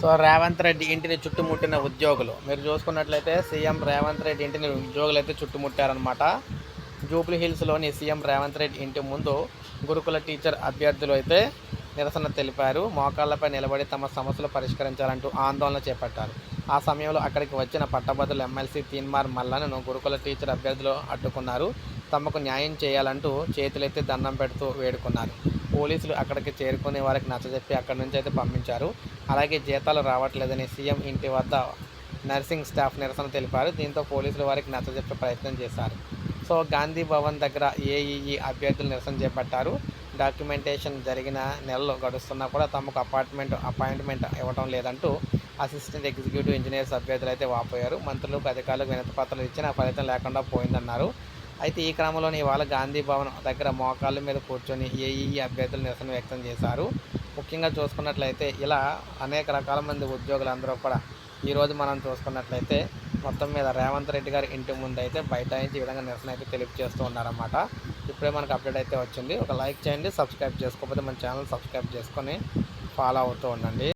So Revanth Reddy ఇంటిని చుట్టుముట్టిన ఉద్యోగులు. మీరు చూసుకున్నట్లయితే సీఎం రేవంత్ రెడ్డి ఇంటిని ఉద్యోగులు అయితే చుట్టుముట్టారనమాట జూబ్లీ హిల్స్లోని సీఎం రేవంత్ రెడ్డి ఇంటి ముందు గురుకుల టీచర్ అభ్యర్థులు అయితే నిరసన తెలిపారు. మోకాళ్ళపై నిలబడి తమ సమస్యలు పరిష్కరించాలంటూ ఆందోళన చేపట్టారు. ఆ సమయంలో అక్కడికి వచ్చిన పట్టభద్రులు ఎమ్మెల్సీ తీన్మార్ మల్లను గురుకుల టీచర్ అభ్యర్థులు అడ్డుకున్నారు. తమకు న్యాయం చేయాలంటూ చేతులెత్తి దండం పెడుతూ వేడుకున్నారు. పోలీసులు అక్కడికి చేరుకునే వారికి నచ్చజెప్పి అక్కడి నుంచి అయితే పంపించారు. అలాగే జీతాలు రావట్లేదని సీఎం ఇంటి వద్ద నర్సింగ్ స్టాఫ్ నిరసన తెలిపారు. దీంతో పోలీసులు వారికి నచ్చజెప్పే ప్రయత్నం చేశారు. సో గాంధీ భవన్ దగ్గర ఏఈఈ అభ్యర్థులు నిరసన చేపట్టారు. డాక్యుమెంటేషన్ జరిగిన నెలలు గడుస్తున్నా కూడా తమకు అపార్ట్మెంట్ అపాయింట్మెంట్ ఇవ్వడం లేదంటూ అసిస్టెంట్ ఎగ్జిక్యూటివ్ ఇంజనీర్స్ అభ్యర్థులు అయితే వాపోయారు. మంత్రులకు అధికారులకు వినతి పత్రాలు ఇచ్చినా ఫలితం లేకుండా పోయిందన్నారు. అయితే ఈ క్రమంలోనే ఇవాళ గాంధీ భవన్ దగ్గర మోకాళ్ళ మీద కూర్చొని ఏఈఈ అభ్యర్థులు నిరసన వ్యక్తం చేశారు. ముఖ్యంగా చూసుకున్నట్లయితే ఇలా అనేక రకాల మంది ఉద్యోగులందరూ కూడా ఈరోజు మనం చూసుకున్నట్లయితే మొత్తం మీద రేవంత్ రెడ్డి గారి ఇంటి ముందు అయితే బైఠాయించి ఈ విధంగా నిరసన అయితే తెలియజేస్తూ ఉన్నారన్నమాట. ఇప్పుడే మనకు అప్డేట్ అయితే వచ్చింది. ఒక లైక్ చేయండి సబ్స్క్రైబ్ చేసుకోకపోతే మన ఛానల్ సబ్స్క్రైబ్ చేసుకొని ఫాలో అవుతూ ఉండండి.